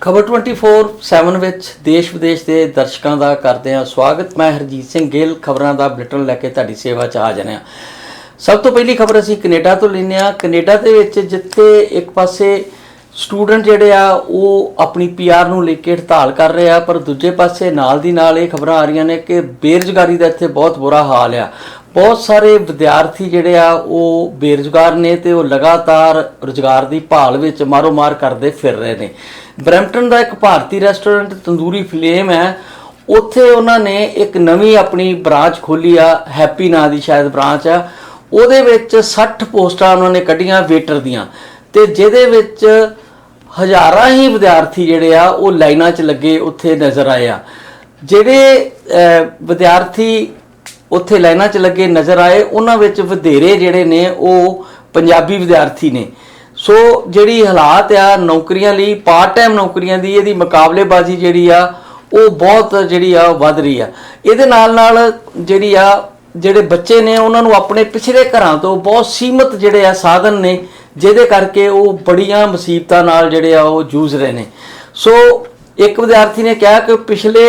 ਖਬਰ 24/7 ਵਿੱਚ ਦੇਸ਼ ਵਿਦੇਸ਼ ਦੇ ਦਰਸ਼ਕਾਂ ਦਾ ਕਰਦੇ ਹਾਂ ਸਵਾਗਤ। ਮੈਂ ਹਰਜੀਤ ਸਿੰਘ ਗਿੱਲ, ਖਬਰਾਂ ਦਾ ਬੁਲੇਟਿਨ ਲੈ ਕੇ ਤੁਹਾਡੀ ਸੇਵਾ 'ਚ ਹਾਜ਼ਰ ਹਾਂ। ਸਭ ਤੋਂ ਪਹਿਲੀ ਖਬਰ ਅਸੀਂ ਕੈਨੇਡਾ ਤੋਂ ਲੈਂਦੇ ਹਾਂ। ਕੈਨੇਡਾ ਦੇ ਵਿੱਚ ਜਿੱਥੇ ਇੱਕ ਪਾਸੇ ਸਟੂਡੈਂਟ ਜਿਹੜੇ ਆ, ਉਹ ਆਪਣੀ ਪੀਆਰ ਨੂੰ ਲੈ ਕੇ ਹੜਤਾਲ ਕਰ ਰਹੇ ਆ, ਪਰ ਦੂਜੇ ਪਾਸੇ ਨਾਲ ਦੀ ਨਾਲ ਇਹ ਖਬਰਾਂ ਆ ਰਹੀਆਂ ਨੇ ਕਿ ਬੇਰੁਜ਼ਗਾਰੀ ਦਾ ਇੱਥੇ ਬਹੁਤ ਬੁਰਾ ਹਾਲ ਆ। ਬਹੁਤ ਸਾਰੇ ਵਿਦਿਆਰਥੀ ਜਿਹੜੇ ਆ, ਉਹ ਬੇਰੁਜ਼ਗਾਰ ਨੇ ਤੇ ਉਹ ਲਗਾਤਾਰ ਰੁਜ਼ਗਾਰ ਦੀ ਭਾਲ ਵਿੱਚ ਮਾਰੋ ਮਾਰ ਕਰਦੇ ਫਿਰ ਰਹੇ ਨੇ। ਬਰੈਂਪਟਨ ਦਾ ਇੱਕ ਭਾਰਤੀ ਰੈਸਟੋਰੈਂਟ ਤੰਦੂਰੀ ਫਲੇਮ ਹੈ। ਉੱਥੇ ਉਹਨਾਂ ਨੇ ਇੱਕ ਨਵੀਂ ਆਪਣੀ ਬ੍ਰਾਂਚ ਖੋਲੀ ਆ, ਹੈਪੀ ਨਾਂ ਦੀ ਸ਼ਾਇਦ ਬ੍ਰਾਂਚ ਆ। ਉਹਦੇ ਵਿੱਚ 60 ਪੋਸਟਾਂ ਉਹਨਾਂ ਨੇ ਕੱਢੀਆਂ ਵੇਟਰ ਦੀਆਂ। ਤੇ ਜਿਹਦੇ ਵਿੱਚ ਹਜ਼ਾਰਾਂ ਹੀ ਵਿਦਿਆਰਥੀ ਜਿਹੜੇ ਆ, ਉਹ ਲਾਈਨਾਂ 'ਚ ਲੱਗੇ ਉੱਥੇ ਨਜ਼ਰ ਆਏ ਆ। ਜਿਹੜੇ ਵਿਦਿਆਰਥੀ ਉੱਥੇ ਲਾਈਨਾਂ 'ਚ ਲੱਗੇ ਨਜ਼ਰ ਆਏ। ਉਹਨਾਂ ਵਿੱਚ ਵਧੇਰੇ ਜਿਹੜੇ ਨੇ ਉਹ ਪੰਜਾਬੀ ਵਿਦਿਆਰਥੀ ਨੇ। ਸੋ ਜਿਹੜੀ ਹਾਲਾਤ ਆ ਨੌਕਰੀਆਂ ਲਈ ਪਾਰਟ ਟਾਈਮ ਨੌਕਰੀਆਂ ਦੀ, ਇਹਦੀ ਮੁਕਾਬਲੇਬਾਜ਼ੀ ਜਿਹੜੀ ਆ, ਉਹ ਬਹੁਤ ਜਿਹੜੀ ਆ ਵੱਧ ਰਹੀ ਆ। ਇਹਦੇ ਨਾਲ ਨਾਲ ਜਿਹੜੀ ਆ, ਜਿਹੜੇ ਬੱਚੇ ਨੇ, ਉਹਨਾਂ ਨੂੰ ਆਪਣੇ ਪਿਛਲੇ ਘਰਾਂ ਤੋਂ ਬਹੁਤ ਸੀਮਤ ਜਿਹੜੇ ਆ ਸਾਧਨ ਨੇ, ਜਿਹਦੇ ਕਰਕੇ ਉਹ ਬੜੀਆਂ ਮੁਸੀਬਤਾਂ ਨਾਲ ਜਿਹੜੇ ਆ ਉਹ ਜੂਝ ਰਹੇ ਨੇ। ਸੋ ਇੱਕ ਵਿਦਿਆਰਥੀ ਨੇ ਕਿਹਾ ਕਿ ਪਿਛਲੇ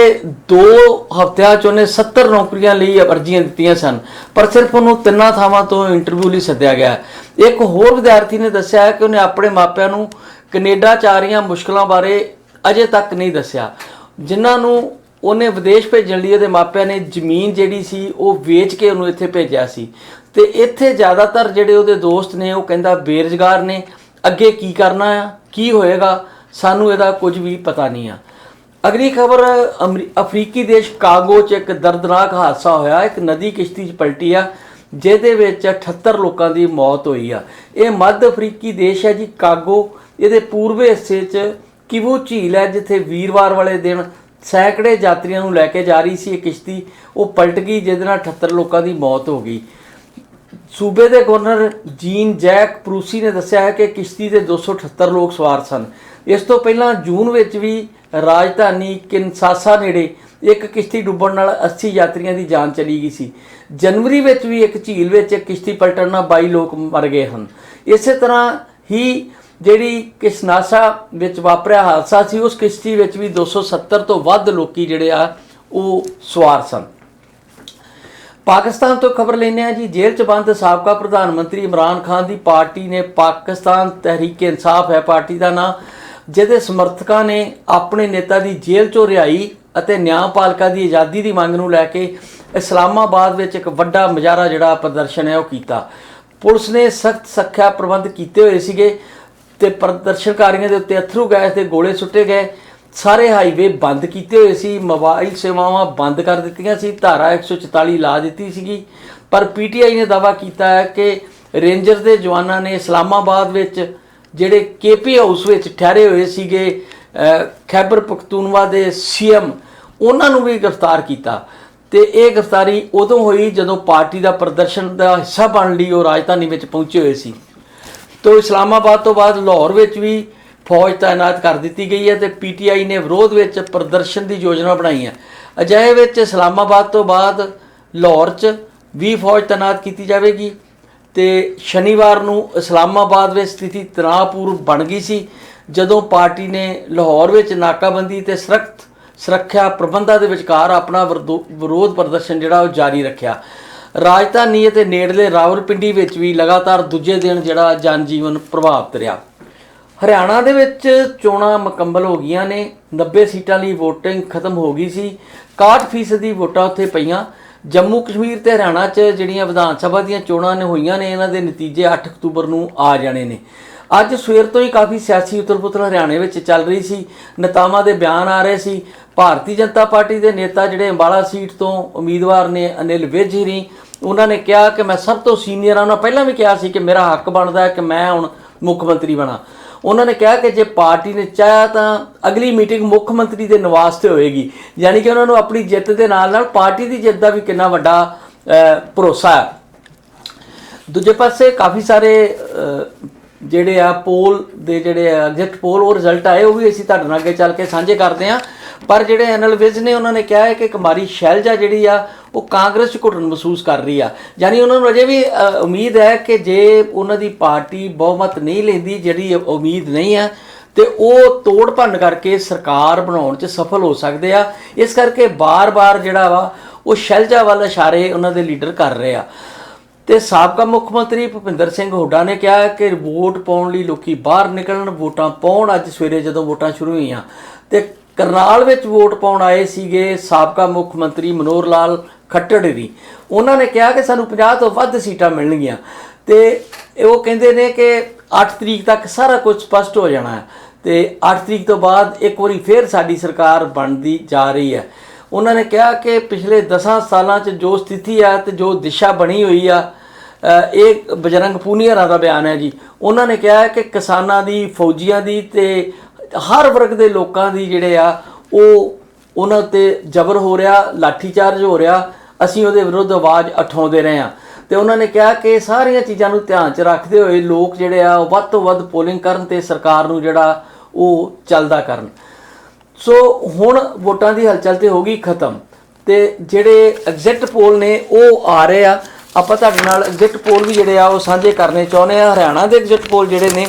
2 ਹਫ਼ਤਿਆਂ 'ਚ ਉਹਨੇ 70 ਨੌਕਰੀਆਂ ਲਈ ਅਰਜ਼ੀਆਂ ਦਿੱਤੀਆਂ ਸਨ, ਪਰ ਸਿਰਫ ਉਹਨੂੰ ਤਿੰਨਾਂ ਥਾਵਾਂ ਤੋਂ ਇੰਟਰਵਿਊ ਲਈ ਸੱਦਿਆ ਗਿਆ। ਇੱਕ ਹੋਰ ਵਿਦਿਆਰਥੀ ਨੇ ਦੱਸਿਆ ਹੈ ਕਿ ਉਹਨੇ ਆਪਣੇ ਮਾਪਿਆਂ ਨੂੰ ਕੈਨੇਡਾ 'ਚ ਆ ਰਹੀਆਂ ਮੁਸ਼ਕਲਾਂ ਬਾਰੇ ਅਜੇ ਤੱਕ ਨਹੀਂ ਦੱਸਿਆ। ਜਿਨ੍ਹਾਂ ਨੂੰ ਉਹਨੇ ਵਿਦੇਸ਼ ਭੇਜਣ ਲਈ ਉਹਦੇ ਮਾਪਿਆਂ ਨੇ ਜ਼ਮੀਨ ਜਿਹੜੀ ਸੀ, ਉਹ ਵੇਚ ਕੇ ਉਹਨੂੰ ਇੱਥੇ ਭੇਜਿਆ ਸੀ। ਤੇ ਇੱਥੇ ਜ਼ਿਆਦਾਤਰ ਜਿਹੜੇ ਉਹਦੇ ਦੋਸਤ ਨੇ, ਉਹ ਕਹਿੰਦਾ ਬੇਰੁਜ਼ਗਾਰ ਨੇ। ਅੱਗੇ ਕੀ ਕਰਨਾ ਆ? ਕੀ ਹੋਏਗਾ? ਸਾਨੂੰ ਇਹਦਾ ਕੁਝ ਵੀ ਪਤਾ ਨਹੀਂ ਆ। ਅਗਲੀ ਖਬਰ ਅਫਰੀਕੀ ਦੇਸ਼ ਕਾਗੋ 'ਚ ਇੱਕ ਦਰਦਨਾਕ ਹਾਦਸਾ ਹੋਇਆ। ਇੱਕ ਨਦੀ ਕਿਸ਼ਤੀ 'ਚ ਪਲਟੀ ਆ, ਜਿਹਦੇ ਵਿੱਚ 78 ਲੋਕਾਂ ਦੀ ਮੌਤ ਹੋਈ ਆ। ਇਹ ਮੱਧ ਅਫਰੀਕੀ ਦੇਸ਼ ਹੈ ਜੀ, ਕਾਗੋ। ਇਹਦੇ ਪੂਰਬੀ ਹਿੱਸੇ 'ਚ ਕਿਵੂ ਝੀਲ ਹੈ, ਜਿੱਥੇ ਵੀਰਵਾਰ ਵਾਲੇ ਦਿਨ ਸੈਂਕੜੇ ਯਾਤਰੀਆਂ ਨੂੰ ਲੈ ਕੇ ਜਾ ਰਹੀ ਸੀ ਇਹ ਕਿਸ਼ਤੀ। ਉਹ ਪਲਟ ਗਈ, ਜਿਹਦੇ ਨਾਲ 78 ਲੋਕਾਂ ਦੀ ਮੌਤ ਹੋ ਗਈ। ਸੂਬੇ ਦੇ ਗਵਰਨਰ ਜੀਨ ਜੈਕ ਪ੍ਰੂਸੀ ਨੇ ਦੱਸਿਆ ਹੈ ਕਿ ਕਿਸ਼ਤੀ ਦੇ 278 ਲੋਕ ਸਵਾਰ ਸਨ। ਇਸ ਤੋਂ ਪਹਿਲਾਂ ਜੂਨ ਵਿੱਚ ਵੀ ਰਾਜਧਾਨੀ ਕਿਨਸਾਸਾ ਨੇੜੇ ਇੱਕ ਕਿਸ਼ਤੀ ਡੁੱਬਣ ਨਾਲ 80 ਯਾਤਰੀਆਂ ਦੀ ਜਾਨ ਚਲੀ ਗਈ ਸੀ। ਜਨਵਰੀ ਵਿੱਚ ਵੀ ਇੱਕ ਝੀਲ ਵਿੱਚ ਇੱਕ ਕਿਸ਼ਤੀ ਪਲਟਣ ਨਾਲ 22 ਲੋਕ ਮਰ ਗਏ ਹਨ। ਇਸੇ ਤਰ੍ਹਾਂ ਹੀ ਜਿਹੜੀ ਕਿਸਨਾਸਾ ਵਿੱਚ ਵਾਪਰਿਆ ਹਾਦਸਾ ਸੀ, ਉਸ ਕਿਸ਼ਤੀ ਵਿੱਚ ਵੀ 270 ਤੋਂ ਵੱਧ ਲੋਕੀ ਜਿਹੜੇ ਆ, ਉਹ ਸਵਾਰ ਸਨ। ਪਾਕਿਸਤਾਨ ਤੋਂ ਖਬਰ ਲੈਂਦੇ ਆ ਜੀ, ਜੇਲ੍ਹ 'ਚ ਬੰਦ ਸਾਬਕਾ ਪ੍ਰਧਾਨ ਮੰਤਰੀ ਇਮਰਾਨ ਖਾਨ ਦੀ ਪਾਰਟੀ ਨੇ ਪਾਕਿਸਤਾਨ ਤਹਿਰੀਕ ਇਨਸਾਫ ਹੈ, ਪਾਰਟੀ ਦਾ ਨਾਂ ਜਿਹਦੇ ਸਮਰਥਕਾਂ ਨੇ ਆਪਣੇ ਨੇਤਾ ਦੀ ਜੇਲ੍ਹ 'ਚੋਂ ਰਿਹਾਈ ਅਤੇ ਨਿਆਂਪਾਲਕਾ ਦੀ ਆਜ਼ਾਦੀ ਦੀ ਮੰਗ ਨੂੰ ਲੈ ਕੇ ਇਸਲਾਮਾਬਾਦ ਵਿੱਚ ਇੱਕ ਵੱਡਾ ਮੁਜ਼ਾਹਰਾ ਜਿਹੜਾ ਪ੍ਰਦਰਸ਼ਨ ਹੈ ਉਹ ਕੀਤਾ। ਪੁਲਿਸ ਨੇ ਸਖਤ ਸੁਰੱਖਿਆ ਪ੍ਰਬੰਧ ਕੀਤੇ ਹੋਏ ਸੀਗੇ ਤੇ ਪ੍ਰਦਰਸ਼ਨਕਾਰੀਆਂ ਦੇ ਉੱਤੇ ਅਥਰੂ ਗੈਸ ਦੇ ਗੋਲੇ ਸੁੱਟੇ ਗਏ। ਸਾਰੇ ਹਾਈਵੇ ਬੰਦ ਕੀਤੇ ਹੋਏ ਸੀ, ਮੋਬਾਈਲ ਸੇਵਾਵਾਂ ਬੰਦ ਕਰ ਦਿੱਤੀਆਂ ਸੀ, ਧਾਰਾ 144 ਲਾ ਦਿੱਤੀ ਸੀਗੀ। ਪਰ ਪੀਟੀਆਈ ਨੇ ਦਾਅਵਾ ਕੀਤਾ ਹੈ ਕਿ ਰੇਂਜਰ ਦੇ ਜਵਾਨਾਂ ਨੇ ਇਸਲਾਮਾਬਾਦ ਵਿੱਚ ਜਿਹੜੇ ਕੇਪੀ ਹਾਊਸ ਵਿੱਚ ਠਹਿਰੇ ਹੋਏ ਸੀਗੇ ਖੈਬਰ ਪਖਤੂਨਵਾ ਦੇ ਸੀਐਮ, ਉਹਨਾਂ ਨੂੰ ਵੀ ਗ੍ਰਿਫਤਾਰ ਕੀਤਾ। ਤੇ ਇਹ ਗ੍ਰਿਫਤਾਰੀ ਉਦੋਂ ਹੋਈ ਜਦੋਂ ਪਾਰਟੀ ਦਾ ਪ੍ਰਦਰਸ਼ਨ ਦਾ ਹਿੱਸਾ ਬਣਨ ਲਈ ਉਹ ਰਾਜਧਾਨੀ ਵਿੱਚ ਪਹੁੰਚੇ ਹੋਏ ਸੀ। ਤੋਂ ਇਸਲਾਮਾਬਾਦ ਤੋਂ ਬਾਅਦ ਲਾਹੌਰ ਵਿੱਚ ਵੀ ਫੌਜ ਤਾਇਨਾਤ ਕਰ ਦਿੱਤੀ ਗਈ ਹੈ ਤੇ ਪੀਟੀਆਈ ਨੇ ਵਿਰੋਧ ਵਿੱਚ ਪ੍ਰਦਰਸ਼ਨ ਦੀ ਯੋਜਨਾ ਬਣਾਈ ਹੈ। ਅਜਿਹੇ ਵਿੱਚ ਇਸਲਾਮਾਬਾਦ ਤੋਂ ਬਾਅਦ ਲਾਹੌਰ 'ਚ ਵੀ ਫੌਜ ਤਾਇਨਾਤ ਕੀਤੀ ਜਾਵੇਗੀ। ਤੇ ਸ਼ਨੀਵਾਰ ਨੂੰ ਇਸਲਾਮਾਬਾਦ ਵਿੱਚ ਸਥਿਤੀ ਤਣਾਅਪੂਰਨ ਬਣ ਗਈ ਸੀ, ਜਦੋਂ ਪਾਰਟੀ ਨੇ ਲਾਹੌਰ ਵਿੱਚ ਨਾਕਾਬੰਦੀ ਤੇ ਸਖਤ ਸੁਰੱਖਿਆ ਪ੍ਰਬੰਧਾਂ ਦੇ ਵਿਚਕਾਰ ਆਪਣਾ ਵਿਰਦੋ- ਵਿਰੋਧ ਪ੍ਰਦਰਸ਼ਨ ਜਿਹੜਾ ਉਹ ਜਾਰੀ ਰੱਖਿਆ। ਰਾਜਧਾਨੀ ਅਤੇ ਨੇੜਲੇ ਰਾਵਲਪਿੰਡੀ ਵਿੱਚ ਵੀ ਲਗਾਤਾਰ ਦੂਜੇ ਦਿਨ ਜਿਹੜਾ ਜਨਜੀਵਨ ਪ੍ਰਭਾਵਿਤ ਰਿਹਾ। ਹਰਿਆਣਾ ਦੇ ਵਿੱਚ ਚੋਣਾਂ ਮੁਕੰਮਲ ਹੋ ਗਈਆਂ ਨੇ 90 ਸੀਟਾਂ ਲਈ VOTING ਖਤਮ ਹੋ ਗਈ ਸੀ 61% ਦੀ ਵੋਟਾਂ ਉੱਥੇ ਪਈਆਂ। ਜੰਮੂ ਕਸ਼ਮੀਰ ਤੇ ਹਰਿਆਣਾ 'ਚ ਜਿਹੜੀਆਂ ਵਿਧਾਨ ਸਭਾ ਦੀਆਂ ਚੋਣਾਂ ਨੇ ਹੋਈਆਂ ਨੇ, ਇਹਨਾਂ ਦੇ ਨਤੀਜੇ 8 ਅਕਤੂਬਰ ਨੂੰ ਆ ਜਾਣੇ ਨੇ। ਅੱਜ ਸਵੇਰ ਤੋਂ ਹੀ ਕਾਫੀ ਸਿਆਸੀ ਉਤਲ-ਪੁਤਲ ਹਰਿਆਣੇ ਵਿੱਚ ਚੱਲ ਰਹੀ ਸੀ। ਨੇਤਾਵਾਂ ਦੇ ਬਿਆਨ ਆ ਰਹੇ ਸੀ। ਭਾਰਤੀ ਜਨਤਾ ਪਾਰਟੀ ਦੇ ਨੇਤਾ ਜਿਹੜੇ ਅੰਬਾਲਾ ਸੀਟ ਤੋਂ ਉਮੀਦਵਾਰ ਨੇ ਅਨਿਲ ਵਿਜ ਹਰੀ, ਉਹਨਾਂ ਨੇ ਕਿਹਾ ਕਿ ਮੈਂ ਸਭ ਤੋਂ ਸੀਨੀਅਰ ਹਾਂ। ਉਹਨਾਂ ਪਹਿਲਾਂ ਵੀ ਕਿਹਾ ਸੀ ਕਿ ਮੇਰਾ ਹੱਕ ਬਣਦਾ ਹੈ ਕਿ ਮੈਂ ਹੁਣ ਮੁੱਖ ਮੰਤਰੀ ਬਣਾ। ਉਹਨਾਂ ਨੇ ਕਿਹਾ ਕਿ ਜੇ ਪਾਰਟੀ ਨੇ ਚਾਹਿਆ ਤਾਂ ਅਗਲੀ ਮੀਟਿੰਗ ਮੁੱਖ ਮੰਤਰੀ ਦੇ ਨਿਵਾਸ ਤੇ ਹੋਏਗੀ। ਯਾਨੀ ਕਿ ਉਹਨਾਂ ਨੂੰ ਆਪਣੀ ਜਿੱਤ ਦੇ ਨਾਲ ਨਾਲ ਪਾਰਟੀ ਦੀ ਜਿੱਤ ਦਾ ਵੀ ਕਿੰਨਾ ਵੱਡਾ ਭਰੋਸਾ ਹੈ। ਦੂਜੇ ਪਾਸੇ ਕਾਫੀ ਸਾਰੇ ਜਿਹੜੇ ਆ ਪੋਲ ਦੇ ਜਿਹੜੇ ਐਗਜ਼ਿਟ ਪੋਲ, ਉਹ ਰਿਜ਼ਲਟ ਆਏ, ਉਹ ਵੀ ਅਸੀਂ ਤੁਹਾਡੇ ਨਾਲ ਅੱਗੇ ਚੱਲ ਕੇ ਸਾਂਝੇ ਕਰਦੇ ਆ ਪਰ ਜਿਹੜੇ ਐਨਲਵਿਜ਼ ਨੇ, ਉਹਨਾਂ ਨੇ ਕਿਹਾ ਹੈ ਕਿ ਕੁਮਾਰੀ ਸ਼ੈਲਜਾ ਜਿਹੜੀ ਆ, ਉਹ ਕਾਂਗਰਸ 'ਚ ਘੁੱਟਣ ਮਹਿਸੂਸ ਕਰ ਰਹੀ ਆ। ਯਾਨੀ ਉਹਨਾਂ ਨੂੰ ਅਜੇ ਵੀ ਉਮੀਦ ਹੈ ਕਿ ਜੇ ਉਹਨਾਂ ਦੀ ਪਾਰਟੀ ਬਹੁਮਤ ਨਹੀਂ ਲੈਂਦੀ, ਜਿਹੜੀ ਉਮੀਦ ਨਹੀਂ ਆ, ਤੇ ਉਹ ਤੋੜ ਭੰਨ ਕਰਕੇ ਸਰਕਾਰ ਬਣਾਉਣ 'ਚ ਸਫਲ ਹੋ ਸਕਦੇ ਆ। ਇਸ ਕਰਕੇ ਬਾਰ-ਬਾਰ ਜਿਹੜਾ ਵਾ, ਉਹ ਸ਼ੈਲਜਾ ਵੱਲ ਇਸ਼ਾਰੇ ਉਹਨਾਂ ਦੇ ਲੀਡਰ ਕਰ ਰਹੇ ਆ। ਤੇ ਸਾਬਕਾ ਮੁੱਖ ਮੰਤਰੀ ਭੁਪਿੰਦਰ ਸਿੰਘ ਹੁੱਡਾ ਨੇ ਕਿਹਾ ਕਿ ਵੋਟ ਪਾਉਣ ਲਈ ਲੋਕੀ ਬਾਹਰ ਨਿਕਲਣ, ਵੋਟਾਂ ਪਾਉਣ। ਅੱਜ ਸਵੇਰੇ ਜਦੋਂ ਵੋਟਾਂ ਸ਼ੁਰੂ ਹੋਈਆਂ, ਤੇ ਕਰਨਾਲ ਵਿੱਚ ਵੋਟ ਪਾਉਣ ਆਏ ਸੀਗੇ ਸਾਬਕਾ ਮੁੱਖ ਮੰਤਰੀ ਮਨੋਹਰ ਲਾਲ ਖੱਟੜ ਦੀ। ਉਹਨਾਂ ਨੇ ਕਿਹਾ ਕਿ ਸਾਨੂੰ 50 ਤੋਂ ਵੱਧ ਸੀਟਾਂ ਮਿਲਣਗੀਆਂ ਤੇ ਉਹ ਕਹਿੰਦੇ ਨੇ ਕਿ 8 ਤਰੀਕ ਤੱਕ ਸਾਰਾ ਕੁਝ ਸਪਸ਼ਟ ਹੋ ਜਾਣਾ ਹੈ ਤੇ 8 ਤਰੀਕ ਤੋਂ ਬਾਅਦ ਇੱਕ ਵਾਰੀ ਫੇਰ ਸਾਡੀ ਸਰਕਾਰ ਬਣਦੀ ਜਾ ਰਹੀ ਹੈ। ਉਹਨਾਂ ਨੇ ਕਿਹਾ ਕਿ ਪਿਛਲੇ 10 ਸਾਲਾਂ 'ਚ ਜੋ ਸਥਿਤੀ ਆ ਤੇ ਜੋ ਦਿਸ਼ਾ ਬਣੀ ਹੋਈ ਆ ਇਹ ਬਜਰੰਗ ਪੂਨੀਅਰਾਂ ਦਾ ਬਿਆਨ ਹੈ ਜੀ। ਉਹਨਾਂ ਨੇ ਕਿਹਾ ਕਿ ਕਿਸਾਨਾਂ ਦੀ, ਫੌਜੀਆਂ ਦੀ ਤੇ ਹਰ ਵਰਗ ਦੇ ਲੋਕਾਂ ਦੀ ਜਿਹੜੇ ਆ, ਉਹ ਉਹਨਾਂ 'ਤੇ ਜ਼ਬਰ ਹੋ ਰਿਹਾ, ਲਾਠੀਚਾਰਜ ਹੋ ਰਿਹਾ, ਅਸੀਂ ਉਹਦੇ ਵਿਰੁੱਧ ਆਵਾਜ਼ ਉਠਾਉਂਦੇ ਰਹੇ ਹਾਂ। ਤੇ ਉਹਨਾਂ ਨੇ ਕਿਹਾ ਕਿ ਸਾਰੀਆਂ ਚੀਜ਼ਾਂ ਨੂੰ ਧਿਆਨ 'ਚ ਰੱਖਦੇ ਹੋਏ ਲੋਕ ਜਿਹੜੇ ਆ, ਉਹ ਵੱਧ ਤੋਂ ਵੱਧ ਪੋਲਿੰਗ ਕਰਨ ਤੇ ਸਰਕਾਰ ਨੂੰ ਜਿਹੜਾ ਉਹ ਚੱਲਦਾ ਕਰਨ। ਸੋ ਹੁਣ ਵੋਟਾਂ ਦੀ ਹਲਚਲ ਤੇ ਹੋ ਗਈ ਖਤਮ। ਤੇ ਜਿਹੜੇ ਐਗਜ਼ਿਟ ਪੋਲ ਨੇ, ਉਹ ਆ ਰਹੇ ਆ। ਆਪਾਂ ਤੁਹਾਡੇ ਨਾਲ ਐਗਜ਼ਿਟ ਪੋਲ ਵੀ ਜਿਹੜੇ ਆ, ਉਹ ਸਾਂਝੇ ਕਰਨੇ ਚਾਹੁੰਦੇ ਆ ਹਰਿਆਣਾ ਦੇ ਐਗਜ਼ਿਟ ਪੋਲ ਜਿਹੜੇ ਨੇ,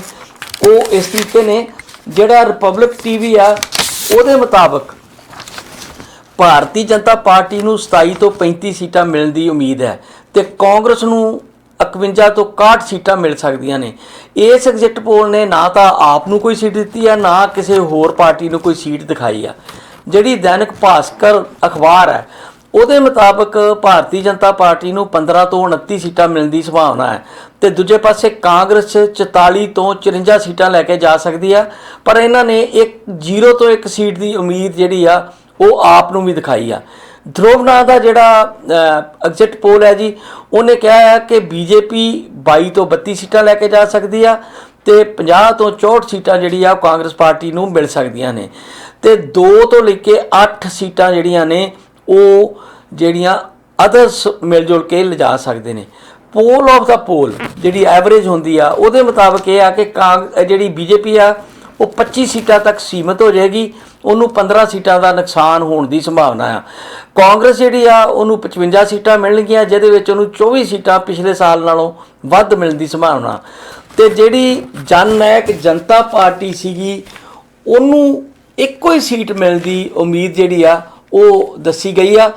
ਉਹ ਇਸ ਤਰੀਕੇ ਨੇ ਜਿਹੜਾ ਰਿਪਬਲਿਕ ਟੀਵੀ ਆ, ਉਹਦੇ ਮੁਤਾਬਕ ਭਾਰਤੀ ਜਨਤਾ ਪਾਰਟੀ ਨੂੰ 27 ਤੋਂ 35 ਸੀਟਾਂ ਮਿਲਣ ਦੀ ਉਮੀਦ ਹੈ ਤੇ ਕਾਂਗਰਸ ਨੂੰ 51 ਤੋਂ 61 ਸੀਟਾਂ ਮਿਲ ਸਕਦੀਆਂ ਨੇ। ਇਸ ਐਗਜ਼ਿਟ ਪੋਲ ਨੇ ਨਾ ਤਾਂ ਆਪ ਨੂੰ ਕੋਈ ਸੀਟ ਦਿੱਤੀ ਆ, ਨਾ ਕਿਸੇ ਹੋਰ ਪਾਰਟੀ ਨੂੰ ਕੋਈ ਸੀਟ ਦਿਖਾਈ ਆ। ਜਿਹੜੀ ਦੈਨਿਕ ਭਾਸਕਰ ਅਖਬਾਰ ਹੈ ਉਹਦੇ ਮੁਤਾਬਕ ਭਾਰਤੀ ਜਨਤਾ ਪਾਰਟੀ ਨੂੰ 15 ਤੋਂ 29 ਸੀਟਾਂ ਮਿਲਣ ਦੀ ਸੰਭਾਵਨਾ ਹੈ ਤੇ ਦੂਜੇ ਪਾਸੇ ਕਾਂਗਰਸ 44 ਤੋਂ 54 ਸੀਟਾਂ ਲੈ ਕੇ ਜਾ ਸਕਦੀ ਆ, ਪਰ ਇਹਨਾਂ ਨੇ ਇੱਕ 0 ਤੋਂ 1 ਸੀਟ ਦੀ ਉਮੀਦ ਜਿਹੜੀ ਆ, ਉਹ ਆਪ ਨੂੰ ਵੀ ਦਿਖਾਈ ਆ। ਧਰੋਵਨਾ ਦਾ ਜਿਹੜਾ ਐਗਜ਼ਿਟ ਪੋਲ ਹੈ ਜੀ, ਉਹਨੇ ਕਿਹਾ ਹੈ ਕਿ ਬੀਜੇਪੀ 22 ਤੋਂ 32 ਸੀਟਾਂ ਲੈ ਕੇ ਜਾ ਸਕਦੀ ਆ ਤੇ 50 ਤੋਂ 64 ਸੀਟਾਂ ਜਿਹੜੀ ਆ, ਉਹ ਕਾਂਗਰਸ ਪਾਰਟੀ ਨੂੰ ਮਿਲ ਸਕਦੀਆਂ ਨੇ। ਤੇ 2 ਤੋਂ ਲੈ ਕੇ 8 ਸੀਟਾਂ ਜਿਹੜੀਆਂ ਨੇ ਉਹ ਜਿਹੜੀਆਂ ਅਦਰਸ ਮਿਲ ਜੁਲ ਕੇ ਲਿਜਾ ਸਕਦੇ ਨੇ। ਪੋਲ ਆਫ ਦਾ ਪੋਲ ਜਿਹੜੀ ਐਵਰੇਜ ਹੁੰਦੀ ਆ, ਉਹਦੇ ਮੁਤਾਬਕ ਇਹ ਆ ਕਿ ਕਾਂਗ ਜਿਹੜੀ ਬੀਜੇਪੀ ਆ, ਉਹ 25 ਸੀਟਾਂ ਤੱਕ ਸੀਮਤ ਹੋ ਜਾਏਗੀ, ਉਹਨੂੰ 15 ਸੀਟਾਂ ਦਾ ਨੁਕਸਾਨ ਹੋਣ ਦੀ ਸੰਭਾਵਨਾ ਆ। ਕਾਂਗਰਸ ਜਿਹੜੀ ਆ, ਉਹਨੂੰ 55 ਸੀਟਾਂ ਮਿਲਣਗੀਆਂ, ਜਿਹਦੇ ਵਿੱਚ ਉਹਨੂੰ 24 ਸੀਟਾਂ ਪਿਛਲੇ ਸਾਲ ਨਾਲੋਂ ਵੱਧ ਮਿਲਣ ਦੀ ਸੰਭਾਵਨਾ। ਤੇ ਜਿਹੜੀ ਜਨਨਾਇਕ ਜਨਤਾ ਪਾਰਟੀ ਸੀਗੀ, ਉਹਨੂੰ ਇੱਕੋ ਹੀ ਸੀਟ ਮਿਲਣ ਦੀ ਉਮੀਦ ਜਿਹੜੀ ਆ ਉਹ ਦੱਸੀ ਗਈ ਆ,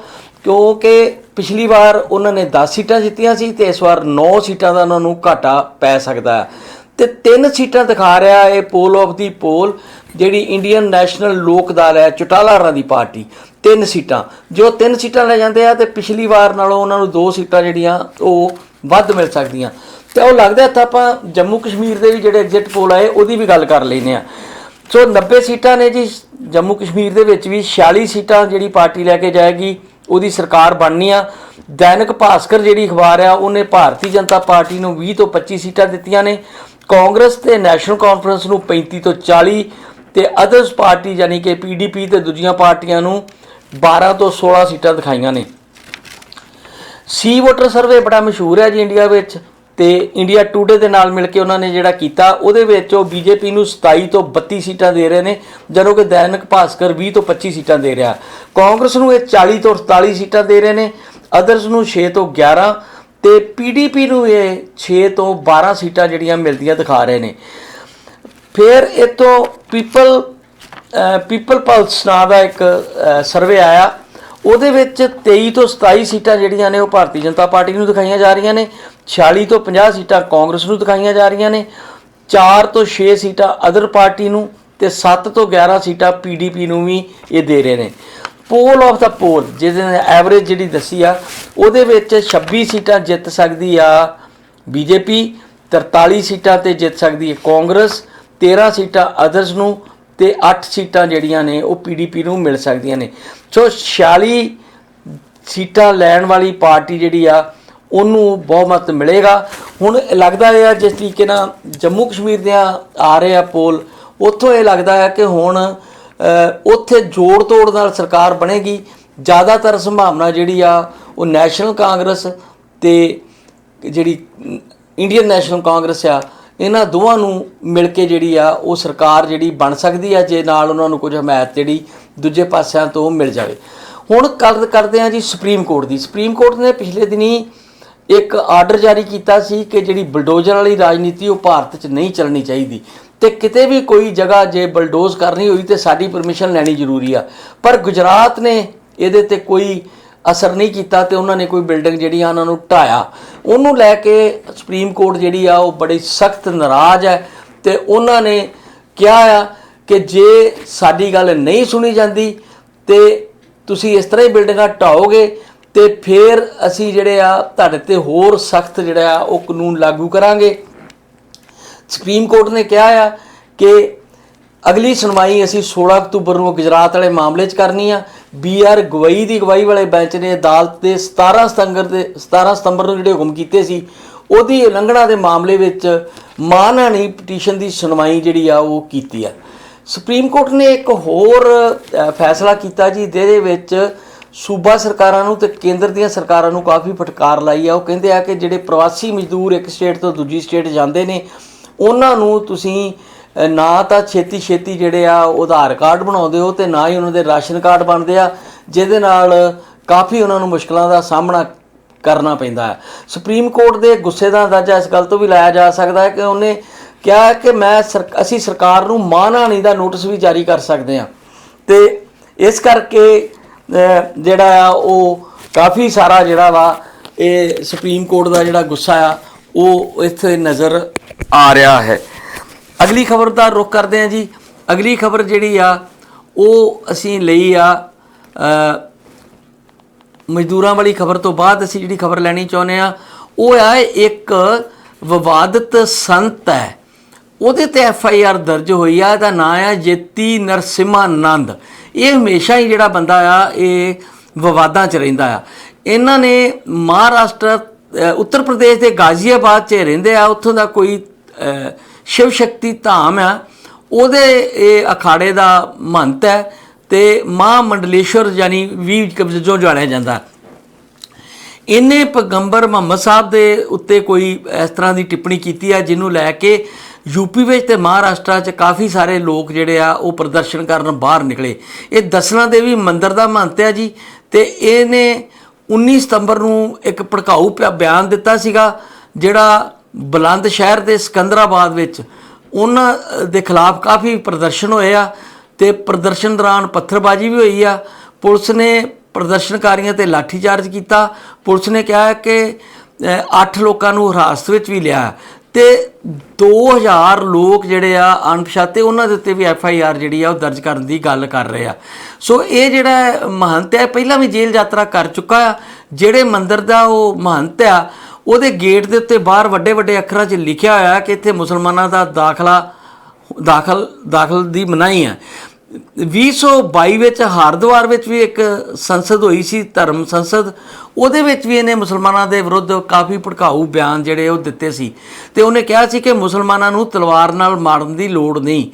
ਕਿਉਂਕਿ ਪਿਛਲੀ ਵਾਰ ਉਹਨਾਂ ਨੇ 10 ਸੀਟਾਂ ਜਿੱਤੀਆਂ ਸੀ ਤੇ ਇਸ ਵਾਰ 9 ਸੀਟਾਂ ਦਾ ਉਹਨਾਂ ਨੂੰ ਘਾਟਾ ਪੈ ਸਕਦਾ ਹੈ। ਤੇ ਤਿੰਨ ਸੀਟਾਂ ਦਿਖਾ ਰਿਹਾ ਇਹ ਪੋਲ ਆਫ ਦੀ ਪੋਲ ਜਿਹੜੀ ਇੰਡੀਅਨ ਨੈਸ਼ਨਲ ਲੋਕ ਦਲ ਹੈ ਚੁਟਾਲਾਰਾਂ ਦੀ ਪਾਰਟੀ, ਤਿੰਨ ਸੀਟਾਂ। ਜੋ ਤਿੰਨ ਸੀਟਾਂ ਲੈ ਜਾਂਦੇ ਆ ਤੇ ਪਿਛਲੀ ਵਾਰ ਨਾਲੋਂ ਉਹਨਾਂ ਨੂੰ ਦੋ ਸੀਟਾਂ ਜਿਹੜੀਆਂ, ਉਹ ਵੱਧ ਮਿਲ ਸਕਦੀਆਂ। ਤੇ ਉਹ ਲੱਗਦਾ ਤਾਂ ਆਪਾਂ ਜੰਮੂ ਕਸ਼ਮੀਰ ਦੇ ਵੀ ਜਿਹੜੇ ਐਗਜ਼ਿਟ ਪੋਲ ਆਏ, ਉਹਦੀ ਵੀ ਗੱਲ ਕਰ ਲੈਨੇ ਆ ਸੋ 90 ਸੀਟਾਂ ਨੇ ਜੀ, ਜੰਮੂ ਕਸ਼ਮੀਰ ਦੇ ਵਿੱਚ ਵੀ 46 ਸੀਟਾਂ ਜਿਹੜੀ ਪਾਰਟੀ ਲੈ ਕੇ ਜਾਏਗੀ, ਉਹਦੀ ਸਰਕਾਰ ਬਣਨੀ ਆ। ਦੈਨਿਕ ਭਾਸਕਰ ਜਿਹੜੀ ਅਖਬਾਰ ਆ, ਉਹਨੇ ਭਾਰਤੀ ਜਨਤਾ ਪਾਰਟੀ ਨੂੰ 20 ਤੋਂ 25 ਸੀਟਾਂ ਦਿੱਤੀਆਂ ਨੇ। ਕਾਂਗਰਸ ਤੇ ਨੈਸ਼ਨਲ ਕਾਨਫਰੰਸ ਨੂੰ 35 ਤੋਂ 40 ਤੇ ਅਦਰਸ ਪਾਰਟੀ ਯਾਨੀ ਕਿ ਪੀਡੀਪੀ ਤੇ ਦੂਜੀਆਂ ਪਾਰਟੀਆਂ ਨੂੰ 12 ਤੋਂ 16 ਸੀਟਾਂ ਦਿਖਾਈਆਂ ਨੇ। ਸੀ ਵੋਟਰ ਸਰਵੇ ਬੜਾ ਮਸ਼ਹੂਰ ਹੈ ਜੀ ਇੰਡੀਆ ਵਿੱਚ। ਤੇ ਇੰਡੀਆ ਟੂਡੇ ਦੇ ਨਾਲ ਮਿਲ ਕੇ ਉਹਨਾਂ ਨੇ ਜਿਹੜਾ ਕੀਤਾ, ਉਹਦੇ ਵਿੱਚ ਉਹ ਬੀਜੇਪੀ ਨੂੰ 27 ਤੋਂ 32 ਸੀਟਾਂ ਦੇ ਰਹੇ ਨੇ, ਜਦੋਂ ਕਿ ਦੈਨਿਕ ਭਾਸਕਰ 20 ਤੋਂ 25 ਸੀਟਾਂ ਦੇ ਰਿਹਾ। ਕਾਂਗਰਸ ਨੂੰ ਇਹ 40 ਤੋਂ 48 ਸੀਟਾਂ ਦੇ ਰਹੇ ਨੇ ਅਦਰਸ ਨੂੰ 6 ਤੋਂ 11 ਤੇ ਪੀਡੀਪੀ ਨੂੰ ਇਹ 6 ਤੋਂ 12 ਸੀਟਾਂ ਜਿਹੜੀਆਂ ਮਿਲਦੀਆਂ ਦਿਖਾ ਰਹੇ ਨੇ। ਫਿਰ ਇਤੋਂ ਪੀਪਲ ਪੀਪਲ ਪਲਸ ਨਾਂ ਦਾ ਇੱਕ ਸਰਵੇ ਆਇਆ। ਉਹਦੇ ਵਿੱਚ 23 ਤੋਂ 27 ਸੀਟਾਂ ਜਿਹੜੀਆਂ ਨੇ ਉਹ ਭਾਰਤੀ ਜਨਤਾ ਪਾਰਟੀ ਨੂੰ ਦਿਖਾਈਆਂ ਜਾ ਰਹੀਆਂ ਨੇ। 46 ਤੋਂ 50 ਸੀਟਾਂ ਕਾਂਗਰਸ ਨੂੰ ਦਿਖਾਈਆਂ ਜਾ ਰਹੀਆਂ ਨੇ 4 ਤੋਂ 6 ਸੀਟਾਂ ਅਦਰ ਪਾਰਟੀ ਨੂੰ ਤੇ 7 ਤੋਂ 11 ਸੀਟਾਂ ਪੀਡੀਪੀ ਨੂੰ ਵੀ ਇਹ ਦੇ ਰਹੇ ਨੇ। ਪੋਲ ਆਫ ਦਾ ਪੋਲ ਜਿਹਦੇ ਨੇ ਐਵਰੇਜ ਜਿਹੜੀ ਦੱਸੀ ਆ, ਉਹਦੇ ਵਿੱਚ 26 ਸੀਟਾਂ ਜਿੱਤ ਸਕਦੀ ਆ ਬੀਜੇਪੀ 43 ਸੀਟਾਂ ਤੇ ਜਿੱਤ ਸਕਦੀ ਹੈ ਕਾਂਗਰਸ 13 ਸੀਟਾਂ ਅਦਰਸ ਨੂੰ ਤੇ 8 ਸੀਟਾਂ ਜਿਹੜੀਆਂ ਨੇ ਉਹ ਪੀਡੀਪੀ ਨੂੰ ਮਿਲ ਸਕਦੀਆਂ ਨੇ। ਸੋ 46 ਸੀਟਾਂ ਲੈਣ ਵਾਲੀ ਪਾਰਟੀ ਜਿਹੜੀ ਆ ਉਹਨੂੰ ਬਹੁਮਤ ਮਿਲੇਗਾ। ਹੁਣ ਲੱਗਦਾ ਹੈ ਜਿਸ ਤਰੀਕੇ ਨਾਲ ਜੰਮੂ ਕਸ਼ਮੀਰ ਦੇ ਆ ਰਹੇ ਆ ਪੋਲ, ਉੱਥੋਂ ਇਹ ਲੱਗਦਾ ਹੈ ਕਿ ਹੁਣ ਉੱਥੇ ਜੋੜ ਤੋੜ ਨਾਲ ਸਰਕਾਰ ਬਣੇਗੀ। ਜ਼ਿਆਦਾਤਰ ਸੰਭਾਵਨਾ ਜਿਹੜੀ ਆ, ਉਹ ਨੈਸ਼ਨਲ ਕਾਂਗਰਸ ਤੇ ਜਿਹੜੀ ਇੰਡੀਅਨ ਨੈਸ਼ਨਲ ਕਾਂਗਰਸ ਆ, ਇਹਨਾਂ ਦੋਵਾਂ ਨੂੰ ਮਿਲ ਕੇ ਜਿਹੜੀ ਆ, ਉਹ ਸਰਕਾਰ ਜਿਹੜੀ ਬਣ ਸਕਦੀ ਆ, ਜੇ ਨਾਲ ਉਹਨਾਂ ਨੂੰ ਕੁਝ ਹਮਾਇਤ ਜਿਹੜੀ ਦੂਜੇ ਪਾਸਿਆਂ ਤੋਂ ਮਿਲ ਜਾਵੇ। ਹੁਣ ਗੱਲ ਕਰਦੇ ਆ ਜੀ ਸੁਪਰੀਮ ਕੋਰਟ ਦੀ। ਸੁਪਰੀਮ ਕੋਰਟ ਨੇ ਪਿਛਲੇ ਦਿਨੀ ਇੱਕ ਆਰਡਰ ਜਾਰੀ ਕੀਤਾ ਸੀ ਕਿ ਜਿਹੜੀ ਬਲਡੋਜ਼ਰ ਵਾਲੀ ਰਾਜਨੀਤੀ ਉਹ ਭਾਰਤ 'ਚ ਨਹੀਂ ਚੱਲਣੀ ਚਾਹੀਦੀ। ਤੇ ਕਿਤੇ ਵੀ ਕੋਈ ਜਗ੍ਹਾ ਜੇ ਬਲਡੋਜ਼ ਕਰਨੀ ਹੋਈ ਤੇ ਸਾਡੀ ਪਰਮਿਸ਼ਨ ਲੈਣੀ ਜ਼ਰੂਰੀ ਆ। ਪਰ ਗੁਜਰਾਤ ਨੇ ਇਹਦੇ ਤੇ ਕੋਈ ਅਸਰ ਨਹੀਂ ਕੀਤਾ ਤੇ ਉਹਨਾਂ ਨੇ ਕੋਈ ਬਿਲਡਿੰਗ ਜਿਹੜੀ ਆ ਉਹਨਾਂ ਨੂੰ ਢਾਇਆ। ਉਹਨੂੰ ਲੈ ਕੇ ਸੁਪਰੀਮ ਕੋਰਟ ਜਿਹੜੀ ਆ ਉਹ ਬੜੀ ਸਖਤ ਨਾਰਾਜ਼ ਹੈ ਤੇ ਉਹਨਾਂ ਨੇ ਕਿਹਾ ਆ ਕਿ ਜੇ ਸਾਡੀ ਗੱਲ ਨਹੀਂ ਸੁਣੀ ਜਾਂਦੀ ਤੇ ਤੁਸੀਂ ਇਸ ਤਰ੍ਹਾਂ ਹੀ ਬਿਲਡਿੰਗਾਂ ਢਾਓਗੇ ਤੇ ਫਿਰ ਅਸੀਂ ਜਿਹੜੇ ਆ, ਤੁਹਾਡੇ ਤੇ ਹੋਰ ਸਖਤ ਜਿਹੜਾ ਆ, ਉਹ ਕਾਨੂੰਨ ਲਾਗੂ ਕਰਾਂਗੇ। ਸੁਪਰੀਮ ਕੋਰਟ ਨੇ ਕਿਹਾ ਆ ਕਿ ਅਗਲੀ ਸੁਣਵਾਈ ਅਸੀਂ 16 ਅਕਤੂਬਰ ਨੂੰ ਗੁਜਰਾਤ ਵਾਲੇ ਮਾਮਲੇ 'ਚ ਕਰਨੀ ਆ। ਬੀਆਰ ਗਵਈ ਦੀ ਗਵਾਹੀ ਵਾਲੇ ਬੈਂਚ ਨੇ ਅਦਾਲਤ ਦੇ 17 ਸਤੰਬਰ ਦੇ 17 ਸਤੰਬਰ ਨੂੰ ਜਿਹੜੇ ਹੁਕਮ ਕੀਤੇ ਸੀ, ਉਹਦੀ ਉਲੰਘਣਾ ਦੇ ਮਾਮਲੇ ਵਿੱਚ ਮਾਨਹਾਨੀ ਪਟੀਸ਼ਨ ਦੀ ਸੁਣਵਾਈ ਜਿਹੜੀ ਆ, ਉਹ ਕੀਤੀ ਆ। ਸੁਪਰੀਮ ਕੋਰਟ ਨੇ ਇੱਕ ਹੋਰ ਫੈਸਲਾ ਕੀਤਾ ਜੀ, ਜਿਹਦੇ ਵਿੱਚ ਸੂਬਾ ਸਰਕਾਰਾਂ ਨੂੰ ਤੇ ਕੇਂਦਰ ਦੀਆਂ ਸਰਕਾਰਾਂ ਨੂੰ ਕਾਫੀ ਫਟਕਾਰ ਲਾਈ ਆ। ਉਹ ਕਹਿੰਦੇ ਆ ਕਿ ਜਿਹੜੇ ਪ੍ਰਵਾਸੀ ਮਜ਼ਦੂਰ ਇੱਕ ਸਟੇਟ ਤੋਂ ਦੂਜੀ ਸਟੇਟ ਜਾਂਦੇ ਨੇ, ਉਹਨਾਂ ਨੂੰ ਤੁਸੀਂ ਨਾ ਤਾਂ ਛੇਤੀ ਛੇਤੀ ਜਿਹੜੇ ਆ ਉਹ ਆਧਾਰ ਕਾਰਡ ਬਣਾਉਂਦੇ ਹੋ ਤੇ ਨਾ ਹੀ ਉਹਨਾਂ ਦੇ ਰਾਸ਼ਨ ਕਾਰਡ ਬਣਦੇ ਆ, ਜਿਹਦੇ ਨਾਲ ਕਾਫੀ ਉਹਨਾਂ ਨੂੰ ਮੁਸ਼ਕਲਾਂ ਦਾ ਸਾਹਮਣਾ ਕਰਨਾ ਪੈਂਦਾ ਹੈ। ਸੁਪਰੀਮ ਕੋਰਟ ਦੇ ਗੁੱਸੇ ਦਾ ਅੰਦਾਜ਼ਾ ਇਸ ਗੱਲ ਤੋਂ ਵੀ ਲਾਇਆ ਜਾ ਸਕਦਾ ਹੈ ਕਿ ਉਹਨੇ ਕਿਹਾ ਕਿ ਮੈਂ ਸਰਕ- ਅਸੀਂ ਸਰਕਾਰ ਨੂੰ ਮਾਨਹਾਨੀ ਦਾ ਨੋਟਿਸ ਵੀ ਜਾਰੀ ਕਰ ਸਕਦੇ ਹਾਂ। ਤੇ ਇਸ ਕਰਕੇ ਜਿਹੜਾ ਆ, ਉਹ ਕਾਫੀ ਸਾਰਾ ਜਿਹੜਾ ਵਾ, ਇਹ ਸੁਪਰੀਮ ਕੋਰਟ ਦਾ ਜਿਹੜਾ ਗੁੱਸਾ ਆ, ਉਹ ਇੱਥੇ ਨਜ਼ਰ ਆ ਰਿਹਾ ਹੈ। ਅਗਲੀ ਖਬਰ ਦਾ ਰੁਖ ਕਰਦੇ ਹਾਂ ਜੀ। ਅਗਲੀ ਖਬਰ ਜਿਹੜੀ ਆ, ਉਹ ਅਸੀਂ ਲਈ ਆ ਮਜ਼ਦੂਰਾਂ ਵਾਲੀ ਖਬਰ ਤੋਂ ਬਾਅਦ ਅਸੀਂ ਜਿਹੜੀ ਖਬਰ ਲੈਣੀ ਚਾਹੁੰਦੇ ਆ ਉਹ ਆ ਇੱਕ ਵਿਵਾਦਤ ਸੰਤ ਹੈ। ਉਹਦੇ ਤੇ ਐਫ ਆਈ ਆਰ ਦਰਜ ਹੋਈ ਆ, ਇਹਦਾ ਨਾਂ ਆ ਜੇਤੀ ਨਰਸਿਮਹਾਨੰਦ। ਇਹ ਹਮੇਸ਼ਾ ਹੀ ਜਿਹੜਾ ਬੰਦਾ ਆ, ਇਹ ਵਿਵਾਦਾਂ 'ਚ ਰਹਿੰਦਾ ਆ। ਇਹਨਾਂ ਨੇ ਮਹਾਰਾਸ਼ਟਰ ਉੱਤਰ ਪ੍ਰਦੇਸ਼ ਦੇ ਗਾਜ਼ੀਆਬਾਦ 'ਚ ਰਹਿੰਦੇ ਆ, ਉੱਥੋਂ ਦਾ ਕੋਈ ਸ਼ਿਵ ਸ਼ਕਤੀ ਧਾਮ ਆ। ਉਹਦੇ, ਇਹ ਅਖਾੜੇ ਦਾ ਮਹੰਤ ਹੈ ਤੇ ਮਹਾ ਮੰਡਲੇਸ਼ਵਰ ਯਾਨੀ ਵੀ ਜੋ ਜਾਣਿਆ ਜਾਂਦਾ। ਇਹਨੇ ਪੈਗੰਬਰ ਮੁਹੰਮਦ ਸਾਹਿਬ ਦੇ ਉੱਤੇ ਕੋਈ ਇਸ ਤਰ੍ਹਾਂ ਦੀ ਟਿੱਪਣੀ ਕੀਤੀ ਹੈ ਜਿਹਨੂੰ ਲੈ ਕੇ ਯੂਪੀ ਵਿੱਚ ਤੇ ਮਹਾਰਾਸ਼ਟਰ 'ਚ ਕਾਫੀ ਸਾਰੇ ਲੋਕ ਜਿਹੜੇ ਆ ਉਹ ਪ੍ਰਦਰਸ਼ਨ ਕਰਨ ਬਾਹਰ ਨਿਕਲੇ। ਇਹ ਦਸਨਾ ਦੇਵੀ ਮੰਦਿਰ ਦਾ ਮਹੰਤ ਹੈ ਜੀ ਤੇ ਇਹਨੇ 19 ਸਤੰਬਰ ਨੂੰ ਇੱਕ ਭੜਕਾਊ ਪਿਆ- ਬਿਆਨ ਦਿੱਤਾ ਸੀਗਾ, ਜਿਹੜਾ ਬੁਲੰਦ ਸ਼ਹਿਰ ਦੇ ਸਿਕੰਦਰਾਬਾਦ ਵਿੱਚ ਉਹਨਾਂ ਦੇ ਖਿਲਾਫ ਕਾਫੀ ਪ੍ਰਦਰਸ਼ਨ ਹੋਏ ਆ ਤੇ ਪ੍ਰਦਰਸ਼ਨ ਦੌਰਾਨ ਪੱਥਰਬਾਜ਼ੀ ਵੀ ਹੋਈ ਆ। ਪੁਲਿਸ ਨੇ ਪ੍ਰਦਰਸ਼ਨਕਾਰੀਆਂ ਤੇ ਲਾਠੀਚਾਰਜ ਕੀਤਾ। ਪੁਲਿਸ ਨੇ ਕਿਹਾ ਕਿ 8 ਲੋਕਾਂ ਨੂੰ ਹਿਰਾਸਤ ਵਿੱਚ ਵੀ ਲਿਆ। ਤੇ 2000 ਲੋਕ ਜਿਹੜੇ ਆ ਅਣਪਛਾਤੇ, ਉਹਨਾਂ ਦੇ ਉੱਤੇ ਵੀ ਐਫ ਆਈ ਆਰ ਜਿਹੜੀ ਆ ਉਹ ਦਰਜ ਕਰਨ ਦੀ ਗੱਲ ਕਰ ਰਹੇ ਆ। ਸੋ ਇਹ ਜਿਹੜਾ ਮਹੰਤ ਹੈ, ਪਹਿਲਾਂ ਵੀ ਜੇਲ੍ਹ ਯਾਤਰਾ ਕਰ ਚੁੱਕਾ ਆ। ਜਿਹੜੇ ਮੰਦਰ ਦਾ ਉਹ ਮਹੰਤ ਆ, ਉਹਦੇ ਗੇਟ ਦੇ ਉੱਤੇ ਬਾਹਰ ਵੱਡੇ ਵੱਡੇ ਅੱਖਰਾਂ 'ਚ ਲਿਖਿਆ ਹੋਇਆ ਕਿ ਇੱਥੇ ਮੁਸਲਮਾਨਾਂ ਦਾ ਦਾਖਲਾ, ਦਾਖਲ ਦਾਖਲ ਦੀ ਮਨਾਹੀ ਹੈ 2022 ਵਿੱਚ ਹਰਿਦੁਆਰ ਵਿੱਚ ਵੀ ਇੱਕ ਸੰਸਦ ਹੋਈ ਸੀ, ਧਰਮ ਸੰਸਦ। ਉਹਦੇ ਵਿੱਚ ਵੀ ਇਹਨੇ ਮੁਸਲਮਾਨਾਂ ਦੇ ਵਿਰੁੱਧ ਕਾਫੀ ਭੜਕਾਊ ਬਿਆਨ ਜਿਹੜੇ ਉਹ ਦਿੱਤੇ ਸੀ। ਤੇ ਉਹਨੇ ਕਿਹਾ ਸੀ ਕਿ ਮੁਸਲਮਾਨਾਂ ਨੂੰ ਤਲਵਾਰ ਨਾਲ ਮਾਰਨ ਦੀ ਲੋੜ ਨਹੀਂ।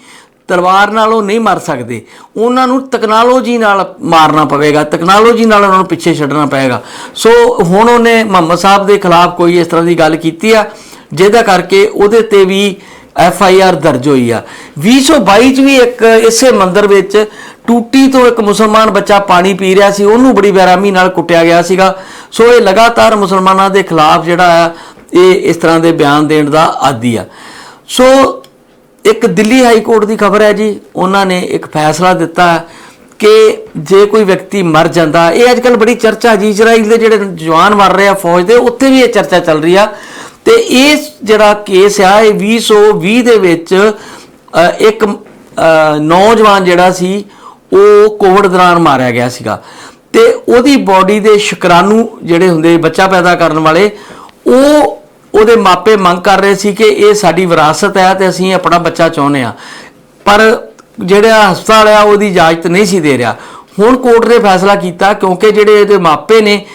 ਤਲਵਾਰ ਨਾਲ ਉਹ ਨਹੀਂ ਮਰ ਸਕਦੇ। ਉਹਨਾਂ ਨੂੰ ਟੈਕਨੋਲੋਜੀ ਨਾਲ ਮਾਰਨਾ ਪਵੇਗਾ। ਟੈਕਨੋਲੋਜੀ ਨਾਲ ਉਹਨਾਂ ਨੂੰ ਪਿੱਛੇ ਛੱਡਣਾ ਪਏਗਾ ਸੋ ਹੁਣ ਉਹਨੇ ਮੁਹੰਮਦ ਸਾਹਿਬ ਦੇ ਖਿਲਾਫ ਕੋਈ ਇਸ ਤਰ੍ਹਾਂ ਦੀ ਗੱਲ ਕੀਤੀ ਆ, ਜਿਹਦਾ ਕਰਕੇ ਉਹਦੇ ਤੇ ਵੀ ਐਫ ਆਈ ਆਰ ਦਰਜ ਹੋਈ ਆ। 2022 ਚ ਵੀ ਇੱਕ ਇਸੇ ਮੰਦਰ ਵਿੱਚ ਟੂਟੀ ਤੋਂ ਇੱਕ ਮੁਸਲਮਾਨ ਬੱਚਾ ਪਾਣੀ ਪੀ ਰਿਹਾ ਸੀ, ਉਹਨੂੰ ਬੜੀ ਬੇਰਾਮੀ ਨਾਲ ਕੁੱਟਿਆ ਗਿਆ ਸੀਗਾ। ਸੋ ਇਹ ਲਗਾਤਾਰ ਮੁਸਲਮਾਨਾਂ ਦੇ ਖਿਲਾਫ ਜਿਹੜਾ ਆ, ਇਹ ਇਸ ਤਰ੍ਹਾਂ ਦੇ ਬਿਆਨ ਦੇਣ ਦਾ ਆਦੀ ਆ। ਸੋ ਇੱਕ ਦਿੱਲੀ ਹਾਈ ਕੋਰਟ ਦੀ ਖਬਰ ਹੈ ਜੀ, ਉਹਨਾਂ ਨੇ ਇੱਕ ਫੈਸਲਾ ਦਿੱਤਾ ਕਿ ਜੇ ਕੋਈ ਵਿਅਕਤੀ ਮਰ ਜਾਂਦਾ, ਇਹ ਅੱਜਕੱਲ ਬੜੀ ਚਰਚਾ ਜੀ ਇਜ਼ਰਾਈਲ ਦੇ ਜਿਹੜੇ ਜਵਾਨ ਮਰ ਰਹੇ ਆ ਫੌਜ ਦੇ, ਉੱਥੇ ਵੀ ਇਹ ਚਰਚਾ ਚੱਲ ਰਹੀ ਆ। ਤੇ ਇਹ ਜਿਹੜਾ ਕੇਸ ਆ, ਇਹ 2020 ਦੇ ਵਿੱਚ ਇੱਕ ਨੌਜਵਾਨ ਜਿਹੜਾ ਸੀ, ਉਹ ਕੋਵਿਡ ਦੌਰਾਨ ਮਾਰਿਆ ਗਿਆ ਸੀਗਾ। ਤੇ ਉਹਦੀ ਬਾਡੀ ਦੇ ਸ਼ੁਕਰਾਣੂ ਜਿਹੜੇ ਹੁੰਦੇ ਬੱਚਾ ਪੈਦਾ ਕਰਨ ਵਾਲੇ, ਉਹ ਉਹਦੇ ਮਾਪੇ ਮੰਗ ਕਰ ਰਹੇ ਸੀ ਕਿ ਇਹ ਸਾਡੀ ਵਿਰਾਸਤ ਹੈ ਤੇ ਅਸੀਂ ਆਪਣਾ ਬੱਚਾ ਚਾਹੁੰਦੇ ਆ ਪਰ ਜਿਹੜਾ ਹਸਪਤਾਲ ਆ, ਉਹਦੀ ਇਜਾਜ਼ਤ ਨਹੀਂ ਸੀ ਦੇ ਰਿਹਾ। ਹੁਣ ਕੋਰਟ ਨੇ ਫੈਸਲਾ ਕੀਤਾ ਕਿਉਂਕਿ ਜਿਹੜੇ ਇਹਦੇ ਮਾਪੇ ਨੇ,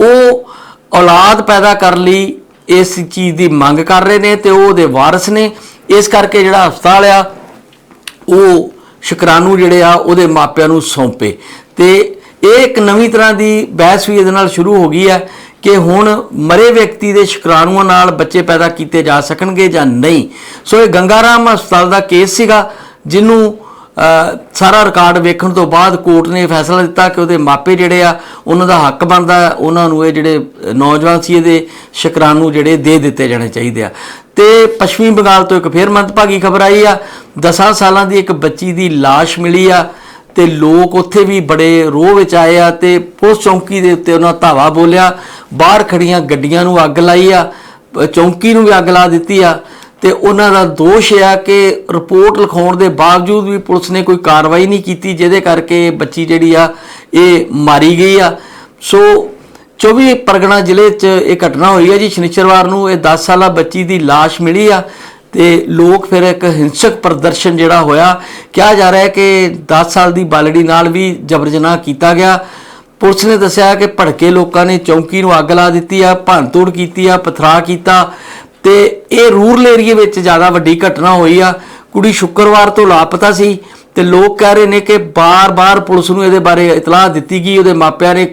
ਉਹ ਔਲਾਦ ਪੈਦਾ ਕਰਨ ਲਈ ਇਸ ਚੀਜ਼ ਦੀ ਮੰਗ ਕਰ ਰਹੇ ਨੇ ਤੇ ਉਹ ਉਹਦੇ ਵਾਰਸ ਨੇ। ਇਸ ਕਰਕੇ ਜਿਹੜਾ ਹਸਪਤਾਲ ਆ, ਉਹ ਸ਼ੁਕਰਾਣੂ ਜਿਹੜੇ ਆ, ਉਹਦੇ ਮਾਪਿਆਂ ਨੂੰ ਸੌਂਪੇ। ਤੇ ਇਹ ਇੱਕ ਨਵੀਂ ਤਰ੍ਹਾਂ ਦੀ ਬਹਿਸ ਵੀ ਇਹਦੇ ਨਾਲ ਸ਼ੁਰੂ ਹੋ ਗਈ ਹੈ ਕਿ ਹੁਣ ਮਰੇ ਵਿਅਕਤੀ ਦੇ ਸ਼ੁਕਰਾਣੂਆਂ ਨਾਲ ਬੱਚੇ ਪੈਦਾ ਕੀਤੇ ਜਾ ਸਕਣਗੇ ਜਾਂ ਨਹੀਂ। ਸੋ ਇਹ ਗੰਗਾਰਾਮ ਹਸਪਤਾਲ ਦਾ ਕੇਸ ਸੀਗਾ ਜਿਹਨੂੰ ਸਾਰਾ ਰਿਕਾਰਡ ਵੇਖਣ ਤੋਂ ਬਾਅਦ ਕੋਰਟ ਨੇ ਫੈਸਲਾ ਦਿੱਤਾ ਕਿ ਉਹਦੇ ਮਾਪੇ ਜਿਹੜੇ ਆ, ਉਹਨਾਂ ਦਾ ਹੱਕ ਬਣਦਾ ਉਹਨਾਂ ਨੂੰ ਇਹ ਜਿਹੜੇ ਨੌਜਵਾਨ ਸੀ ਇਹਦੇ ਸ਼ੁਕਰਾਨੂ ਜਿਹੜੇ ਦੇ ਦਿੱਤੇ ਜਾਣੇ ਚਾਹੀਦੇ ਆ। ਤੇ ਪੱਛਮੀ ਬੰਗਾਲ ਤੋਂ ਇੱਕ ਫੇਰ ਮੰਦਭਾਗੀ ਖਬਰ ਆਈ ਆ 10 ਸਾਲਾਂ ਦੀ ਇੱਕ ਬੱਚੀ ਦੀ ਲਾਸ਼ ਮਿਲੀ ਆ ਤੇ ਲੋਕ ਉੱਥੇ ਵੀ ਬੜੇ ਰੋਹ ਵਿੱਚ ਆਏ ਆ ਤੇ ਪੁਲਿਸ ਚੌਂਕੀ ਦੇ ਉੱਤੇ ਉਹਨਾਂ ਧਾਵਾ ਬੋਲਿਆ, ਬਾਹਰ ਖੜੀਆਂ ਗੱਡੀਆਂ ਨੂੰ ਅੱਗ ਲਾਈ ਆ, ਚੌਂਕੀ ਨੂੰ ਵੀ ਅੱਗ ਲਾ ਦਿੱਤੀ ਆ। ਤੇ ਉਹਨਾਂ ਦਾ ਦੋਸ਼ ਆ ਕਿ ਰਿਪੋਰਟ ਲਿਖਾਉਣ ਦੇ ਬਾਵਜੂਦ ਵੀ ਪੁਲਿਸ ਨੇ ਕੋਈ ਕਾਰਵਾਈ ਨਹੀਂ ਕੀਤੀ, ਜਿਹਦੇ ਕਰਕੇ ਬੱਚੀ ਜਿਹੜੀ ਆ, ਇਹ ਮਾਰੀ ਗਈ ਆ। ਸੋ 24 ਪਰਗਨਾ ਜ਼ਿਲ੍ਹੇ 'ਚ ਇਹ ਘਟਨਾ ਹੋਈ ਹੈ ਜੀ। ਸ਼ਨੀਚਰਵਾਰ ਨੂੰ ਇਹ 10 ਸਾਲਾ ਬੱਚੀ ਦੀ ਲਾਸ਼ ਮਿਲੀ ਆ ਤੇ ਲੋਕ ਫਿਰ ਇੱਕ ਹਿੰਸਕ ਪ੍ਰਦਰਸ਼ਨ ਜਿਹੜਾ ਹੋਇਆ, ਕਿਹਾ ਜਾ ਰਿਹਾ ਹੈ ਕਿ 10 ਸਾਲ ਦੀ ਬਾਲੜੀ ਨਾਲ ਵੀ ਜਬਰ ਜਨਾਹ ਕੀਤਾ ਗਿਆ। ਪੁਲਿਸ ਨੇ ਦੱਸਿਆ ਕਿ ਭੜਕੇ ਲੋਕਾਂ ਨੇ ਚੌਂਕੀ ਨੂੰ ਅੱਗ ਲਾ ਦਿੱਤੀ ਆ, ਭੰਨਤੋੜ ਕੀਤੀ ਆ ਪਥਰਾ ਕੀਤਾ। ਤੇ ਇਹ ਰੂਰਲ ਏਰੀਏ ਵਿੱਚ ਜ਼ਿਆਦਾ ਵੱਡੀ ਘਟਨਾ ਹੋਈ ਆ। ਕੁੜੀ ਸ਼ੁੱਕਰਵਾਰ ਤੋਂ ਲਾਪਤਾ ਸੀ ਤੇ ਲੋਕ ਕਹਿ ਰਹੇ ਨੇ ਕਿ ਬਾਰ-ਬਾਰ ਪੁਲਿਸ ਨੂੰ ਇਹਦੇ ਬਾਰੇ ਇਤਲਾਹ ਦਿੱਤੀ ਗਈ। ਉਹਦੇ ਮਾਪਿਆਂ ਨੇ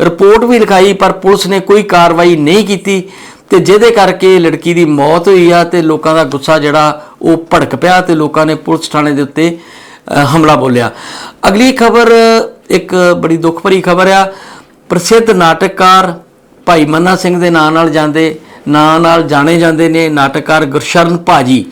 ਰਿਪੋਰਟ ਵੀ ਲਿਖਾਈ, ਪਰ ਪੁਲਿਸ ਨੇ ਕੋਈ ਕਾਰਵਾਈ ਨਹੀਂ ਕੀਤੀ ਤੇ ਜਿਹਦੇ ਕਰਕੇ ਲੜਕੀ ਦੀ ਮੌਤ ਹੋਈ ਆ ਤੇ ਲੋਕਾਂ ਦਾ ਗੁੱਸਾ ਜਿਹੜਾ ਉਹ ਭੜਕ ਪਿਆ ਤੇ ਲੋਕਾਂ ਨੇ ਪੁਲਿਸ ਥਾਣੇ ਦੇ ਉੱਤੇ ਹਮਲਾ ਬੋਲਿਆ। ਅਗਲੀ ਖਬਰ, ਇੱਕ ਬੜੀ ਦੁੱਖ ਭਰੀ ਖਬਰ ਆ। ਪ੍ਰਸਿੱਧ ਨਾਟਕਕਾਰ ਭਾਈ ਮੰਨਾ ਸਿੰਘ ਦੇ ਨਾਂ ਨਾਲ ਜਾਂਦੇ ਨਾਂ ਨਾਲ ਜਾਣੇ ਜਾਂਦੇ ਨੇ ਨਾਟਕਕਾਰ ਗੁਰਸ਼ਰਨ ਭਾਜੀ।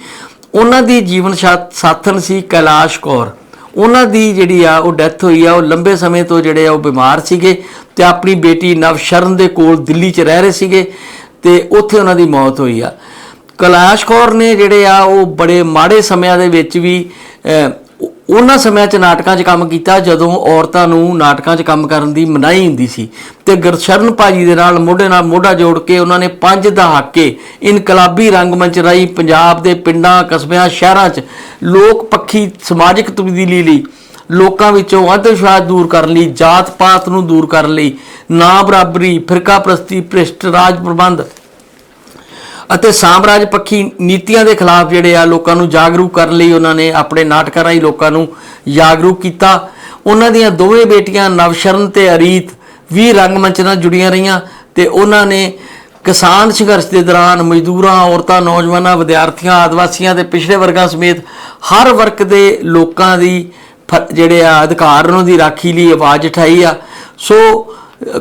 ਉਹਨਾਂ ਦੀ ਜੀਵਨ ਸਾ- ਸਾਥਣ ਸੀ ਕੈਲਾਸ਼ ਕੌਰ। ਉਹਨਾਂ ਦੀ ਜਿਹੜੀ ਆ ਉਹ ਡੈਥ ਹੋਈ ਆ, ਉਹ ਲੰਬੇ ਸਮੇਂ ਤੋਂ ਜਿਹੜੇ ਆ ਉਹ ਬਿਮਾਰ ਸੀਗੇ ਤੇ ਆਪਣੀ ਬੇਟੀ ਨਵਸ਼ਰਨ ਦੇ ਕੋਲ ਦਿੱਲੀ 'ਚ ਰਹਿ ਰਹੇ ਸੀਗੇ ਤੇ ਉੱਥੇ ਉਹਨਾਂ ਦੀ ਮੌਤ ਹੋਈ ਆ। ਕੈਲਾਸ਼ ਕੌਰ ਨੇ ਜਿਹੜੇ ਆ ਉਹ ਬੜੇ ਮਾੜੇ ਸਮਿਆਂ ਦੇ ਵਿੱਚ ਵੀ ਉਹਨਾਂ ਸਮਿਆਂ 'ਚ ਨਾਟਕਾਂ 'ਚ ਕੰਮ ਕੀਤਾ ਜਦੋਂ ਔਰਤਾਂ ਨੂੰ ਨਾਟਕਾਂ 'ਚ ਕੰਮ ਕਰਨ ਦੀ ਮਨਾਹੀ ਹੁੰਦੀ ਸੀ ਤੇ ਗੁਰਸ਼ਰਨ ਭਾਜੀ ਦੇ ਨਾਲ ਮੋਢੇ ਨਾਲ ਮੋਢਾ ਜੋੜ ਕੇ ਉਹਨਾਂ ਨੇ ਪੰਜ ਦਹਾਕੇ ਇਨਕਲਾਬੀ ਰੰਗਮੰਚ ਰਾਹੀਂ ਪੰਜਾਬ ਦੇ ਪਿੰਡਾਂ, ਕਸਬਿਆਂ, ਸ਼ਹਿਰਾਂ 'ਚ ਲੋਕ ਪੱਖੀ ਸਮਾਜਿਕ ਤਬਦੀਲੀ ਲਈ, ਲੋਕਾਂ ਵਿੱਚੋਂ ਅੰਧਵਿਸ਼ਵਾਸ ਦੂਰ ਕਰਨ ਲਈ ਜਾਤ ਪਾਤ ਨੂੰ ਦੂਰ ਕਰਨ ਲਈ ਨਾ ਬਰਾਬਰੀ ਫਿਰਕਾ ਪ੍ਰਸਤੀ ਭ੍ਰਿਸ਼ਟ ਰਾਜ ਪ੍ਰਬੰਧ ਅਤੇ ਸਾਮਰਾਜ ਪੱਖੀ ਨੀਤੀਆਂ ਦੇ ਖਿਲਾਫ ਜਿਹੜੇ ਆ ਲੋਕਾਂ ਨੂੰ ਜਾਗਰੂਕ ਕਰਨ ਲਈ ਉਹਨਾਂ ਨੇ ਆਪਣੇ ਨਾਟਕਾਂ ਰਾਹੀਂ ਲੋਕਾਂ ਨੂੰ ਜਾਗਰੂਕ ਕੀਤਾ। ਉਹਨਾਂ ਦੀਆਂ ਦੋਵੇਂ ਬੇਟੀਆਂ ਨਵਸ਼ਰਨ ਤੇ ਅਰੀਤ ਵੀ ਰੰਗਮੰਚ ਨਾਲ ਜੁੜੀਆਂ ਰਹੀਆਂ ਤੇ ਉਹਨਾਂ ਨੇ ਕਿਸਾਨ ਸੰਘਰਸ਼ ਦੇ ਦੌਰਾਨ ਮਜ਼ਦੂਰਾਂ, ਔਰਤਾਂ, ਨੌਜਵਾਨਾਂ, ਵਿਦਿਆਰਥੀਆਂ, ਆਦਿਵਾਸੀਆਂ ਤੇ ਪਿਛੜੇ ਵਰਗਾਂ ਸਮੇਤ ਹਰ ਵਰਗ ਦੇ ਲੋਕਾਂ ਦੀ ਫ- ਜਿਹੜੇ ਆ ਅਧਿਕਾਰ ਉਹਨਾਂ ਦੀ ਰਾਖੀ ਲਈ ਆਵਾਜ਼ ਉਠਾਈ ਆ। ਸੋ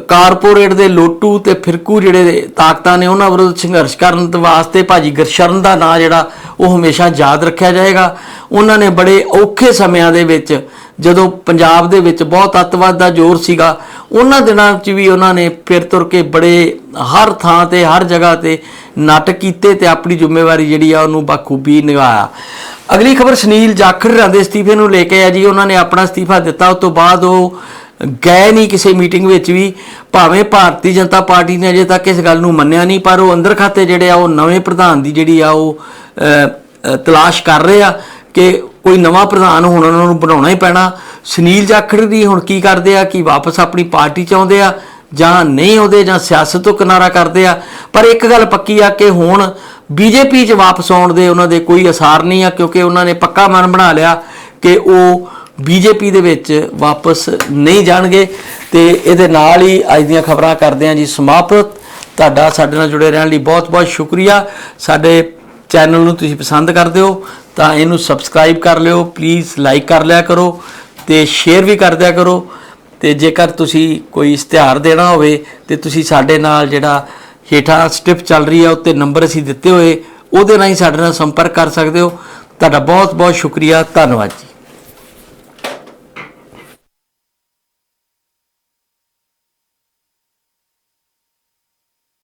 ਕਾਰਪੋਰੇਟ ਦੇ ਲੋਟੂ ਤੇ ਫਿਰਕੂ ਜਿਹੜੇ ਤਾਕਤਾਂ ਨੇ ਉਹਨਾਂ ਵਿਰੁੱਧ ਸੰਘਰਸ਼ ਕਰਨ ਦੇ ਵਾਸਤੇ ਭਾਜੀ ਗੁਰਸ਼ਰਨ ਦਾ ਨਾਂ ਜਿਹੜਾ ਉਹ ਹਮੇਸ਼ਾ ਯਾਦ ਰੱਖਿਆ ਜਾਏਗਾ। ਉਹਨਾਂ ਨੇ ਬੜੇ ਔਖੇ ਸਮਿਆਂ ਦੇ ਵਿੱਚ ਜਦੋਂ ਪੰਜਾਬ ਦੇ ਵਿੱਚ ਬਹੁਤ ਅੱਤਵਾਦ ਦਾ ਜ਼ੋਰ ਸੀਗਾ, ਉਹਨਾਂ ਦਿਨਾਂ 'ਚ ਵੀ ਉਹਨਾਂ ਨੇ ਫਿਰ ਤੁਰ ਕੇ ਬੜੇ ਹਰ ਥਾਂ ਤੇ, ਹਰ ਜਗ੍ਹਾ ਤੇ ਨਾਟਕ ਕੀਤੇ ਤੇ ਆਪਣੀ ਜ਼ਿੰਮੇਵਾਰੀ ਜਿਹੜੀ ਆ ਉਹਨੂੰ ਬਖੂਬੀ ਨਿਭਾਇਆ। ਅਗਲੀ ਖਬਰ ਸੁਨੀਲ ਜਾਖੜ ਦੇ ਅਸਤੀਫੇ ਨੂੰ ਲੈ ਕੇ ਆ ਜੀ। ਉਹਨਾਂ ਨੇ ਆਪਣਾ ਅਸਤੀਫਾ ਦਿੱਤਾ। ਉਸ ਤੋਂ ਬਾਅਦ ਉਹ ਗਏ ਨਹੀਂ ਕਿਸੇ ਮੀਟਿੰਗ ਵਿੱਚ ਵੀ, ਭਾਵੇਂ ਭਾਰਤੀ ਜਨਤਾ ਪਾਰਟੀ ਨੇ ਅਜੇ ਤੱਕ ਇਸ ਗੱਲ ਨੂੰ ਮੰਨਿਆ ਨਹੀਂ, ਪਰ ਉਹ ਅੰਦਰ ਖਾਤੇ ਜਿਹੜੇ ਆ, ਉਹ ਨਵੇਂ ਪ੍ਰਧਾਨ ਦੀ ਜਿਹੜੀ ਆ, ਉਹ ਤਲਾਸ਼ ਕਰ ਰਹੇ ਆ ਕਿ ਕੋਈ ਨਵਾਂ ਪ੍ਰਧਾਨ ਹੁਣ ਉਹਨਾਂ ਨੂੰ ਬਣਾਉਣਾ ਹੀ ਪੈਣਾ। ਸੁਨੀਲ ਜਾਖੜ ਦੀ ਹੁਣ ਕੀ ਕਰਦੇ ਆ, ਕਿ ਵਾਪਸ ਆਪਣੀ ਪਾਰਟੀ ਚ ਆਉਂਦੇ ਆ, ਜਾਂ ਨਹੀਂ ਆਉਂਦੇ, ਜਾਂ ਸਿਆਸਤ ਤੋਂ ਕਿਨਾਰਾ ਕਰਦੇ ਆ। ਪਰ ਇੱਕ ਗੱਲ ਪੱਕੀ ਆ ਕਿ ਹੁਣ ਬੀਜੇਪੀ 'ਚ ਵਾਪਸ ਆਉਣ ਦੇ ਉਹਨਾਂ ਦੇ ਕੋਈ ਅਸਾਰ ਨਹੀਂ ਆ, ਕਿਉਂਕਿ ਉਹਨਾਂ ਨੇ ਪੱਕਾ ਮਨ ਬਣਾ ਲਿਆ ਕਿ ਉਹ ਬੀਜੇਪੀ ਦੇ ਵਿੱਚ ਵਾਪਸ ਨਹੀਂ ਜਾਣਗੇ ਤੇ ਇਹਦੇ ਨਾਲ ਹੀ ਅੱਜ ਦੀਆਂ ਖਬਰਾਂ ਕਰਦੇ ਹਾਂ ਜੀ ਸਮਾਪਤ। ਤੁਹਾਡਾ ਸਾਡੇ ਨਾਲ ਜੁੜੇ ਰਹਿਣ ਲਈ ਬਹੁਤ-ਬਹੁਤ ਸ਼ੁਕਰੀਆ। ਸਾਡੇ ਚੈਨਲ ਨੂੰ ਤੁਸੀਂ ਪਸੰਦ ਕਰਦੇ ਹੋ ਤਾਂ ਇਹਨੂੰ ਸਬਸਕ੍ਰਾਈਬ ਕਰ ਲਿਓ ਪਲੀਜ਼ ਲਾਈਕ ਕਰ ਲਿਆ ਕਰੋ ਤੇ ਸ਼ੇਅਰ ਵੀ ਕਰ ਦਿਆ ਕਰੋ। ਤੇ ਜੇਕਰ ਤੁਸੀਂ ਕੋਈ ਇਸ਼ਤਿਹਾਰ ਦੇਣਾ ਹੋਵੇ ਤੇ ਤੁਸੀਂ ਸਾਡੇ ਨਾਲ ਜਿਹੜਾ ਹੇਠਾਂ ਸਟਿਪ ਚੱਲ ਰਹੀ ਹੈ ਉੱਤੇ ਨੰਬਰ ਅਸੀਂ ਦਿੱਤੇ ਹੋਏ, ਉਹਦੇ ਨਾਲ ਹੀ ਸਾਡੇ ਨਾਲ ਸੰਪਰਕ ਕਰ ਸਕਦੇ ਹੋ। ਤੁਹਾਡਾ ਬਹੁਤ ਬਹੁਤ ਸ਼ੁਕਰੀਆ। ਧੰਨਵਾਦ ਜੀ।